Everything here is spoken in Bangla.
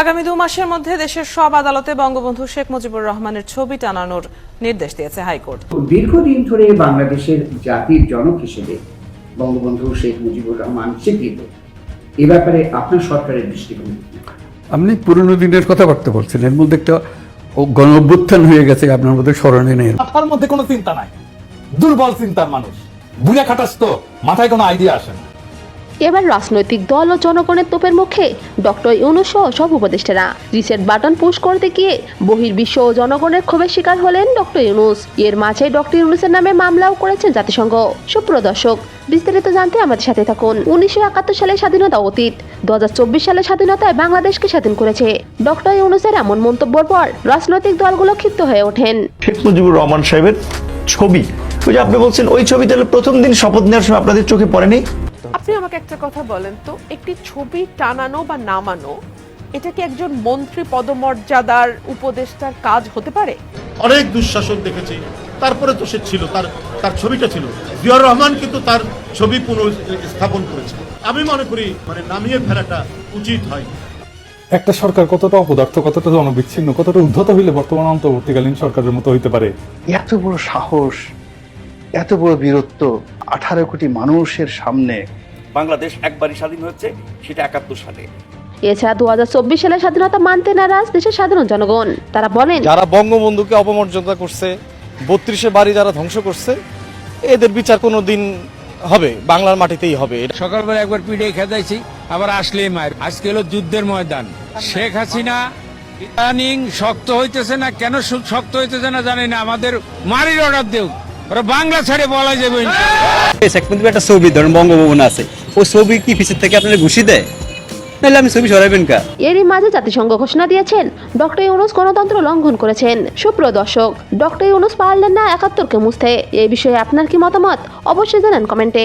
আগামী দু মাসের মধ্যে দেশের সব আদালতে বঙ্গবন্ধু শেখ মুজিবুর রহমানের ছবি টানানোর নির্দেশ দিয়েছে হাইকোর্ট। দীর্ঘদিন ধরে বাংলাদেশের জাতির জনক হিসেবে বঙ্গবন্ধু শেখ মুজিবুর রহমান স্বীকৃত। এ ব্যাপারে আপনার সরকারের দৃষ্টিভঙ্গি আপনি পুরনো দিনের কথা কথাবার্তা বলছেন এর মধ্যে একটা ও গণ অভ্যুত্থান হয়ে গেছে আপনার মধ্যে স্মরণে নেই। মাথার মধ্যে কোনো চিন্তা নাই। দুর্বল চিন্তার মানুষ। বুড়ে খাটাস তো মাথায় কোনো আইডিয়া আসে না। এবার রাজনৈতিক দল ও জনগণের তোপের মুখে ডক্টর ইউনুস সব উপদেষ্টারা। রিসেট বাটন পুশ করতে গিয়ে বহির্বিশ্ব ও জনগণের ক্ষোভের শিকার হলেন ডক্টর ইউনুস। এর মাঝে ডক্টর ইউনুসের নামে মামলাও করেছেন জাতিসংঘ। সুপ্রদর্শক বিস্তারিত জানতে আমাদের সাথে থাকুন। উনিশশো একাত্তর সালে স্বাধীনতা অতীত দু সালের স্বাধীনতায় বাংলাদেশকে স্বাধীন করেছে। ডক্টর ইউনুসের এমন মন্তব্যের পর রাজনৈতিক দলগুলো ক্ষিপ্ত হয়ে ওঠেন। শেখ মুজিবুর রহমান সাহেবের ছবি, ওই যে আপনি বলছেন, ওই ছবি তাহলে প্রথম দিন শপথ নেওয়ার সময় আপনাদের চোখে পড়েনি? আপনি আমাকে একটা কথা বলেন তো একটি ছবি টানানো বা নামানো এটা কি একজন মন্ত্রী পদমর্যাদার উপদেষ্টার কাজ হতে পারে? অনেক দুঃশাসন দেখেছি তারপরে তো সে ছিল তার তার ছবিটা ছিল। জিয়াউর রহমান কিন্তু তার ছবি পুনঃস্থাপন করেছে। আমি মনে করি মানে নামিয়ে ফেলাটা উচিত হয়। একটা সরকার কতটা অপদার্থ কতটা জনবিচ্ছিন্ন কতটা উদ্ধত হইলে বর্তমান অন্তর্বর্তীকালীন সরকারের মতো হইতে পারে? এত বড় সাহস এত বড় বীরত্ব আঠারো কোটি মানুষের সামনে বাংলাদেশ একবারই স্বাধীন হচ্ছে সেটা একাত্তর সালে। এছাড়া দু হাজার চব্বিশ সালের স্বাধীনতা মানতে নারাজ দেশের সাধারণ জনগণ। তারা বলেন যারা বঙ্গবন্ধুকে অপমর্যাদা করছে বত্রিশে বাড়ি যারা ধ্বংস করছে এদের বিচার কোনো দিন হবে বাংলার মাটিতেই হবে। এটা সকালবেলা একবার পিঠে খেদাইছি আবার আসলে মায়ের। আজকে হলো যুদ্ধের ময়দান। শেখ হাসিনা ইদানিং শক্ত হইতেছে না কেন শক্ত হইতেছে না জানি না আমাদের মারির অর্ডার দেও ওরা বাংলা ছেড়ে বলা যাবে মুজিবের একটা ছবি ধরেন বঙ্গভবন আছে। ওই ছবি কি পিছের থেকে আপনারা ঘুষি দেয়? নাহলে আমি ছবি সরাইবেন কা? এরই মাঝে জাতিসংঘ ঘোষণা দিয়েছেন ডক্টর ইউনুস গণতন্ত্র লঙ্ঘন করেছেন। সুপ্রদর্শক ডক্টর ইউনুস পারলেন না একাত্তরকে মুছতে। এই বিষয়ে আপনার কি মতামত? অবশ্যই জানান কমেন্টে।